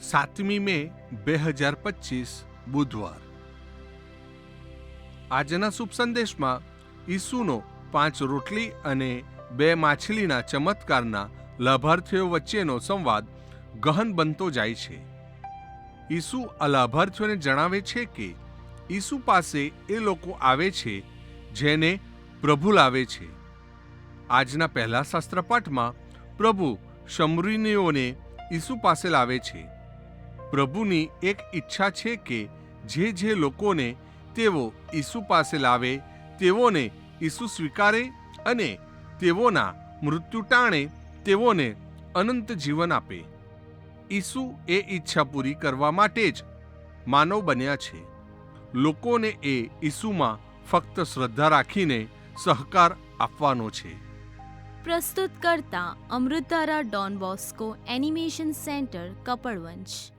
સાતમી મે, બે હજાર પચીસ, બુધવાર. આજના શુભ સંદેશમાં ઈસુનો પાંચ રોટલી અને બે માછલીના ચમત્કારના લાભાર્થીઓ વચ્ચેનો સંવાદ ગહન બનતો જાય છે. ઈસુ આ લાભાર્થીઓને જણાવે છે કે ઈસુ પાસે એ લોકો આવે છે જેને પ્રભુ લાવે છે. આજના પહેલા શાસ્ત્રપાઠમાં પ્રભુ શમરીનીઓને ઈસુ પાસે લાવે છે. પ્રભુની એક ઈચ્છા છે કે જે જે લોકોને તેઓ ઈસુ પાસે લાવે, તેઓને ઈસુ સ્વીકારે અને તેઓના મૃત્યુ ટાણે તેઓને અનંત જીવન આપે. ઈસુ એ ઈચ્છા પૂરી કરવા માટે જ માનવ બન્યા છે. લોકોને એ ઈસુમાં ફક્ત શ્રદ્ધા રાખીને સહકાર આપવાનો છે. પ્રસ્તુત કરતા અમૃતારા Don Bosco animation centre Kapadvanj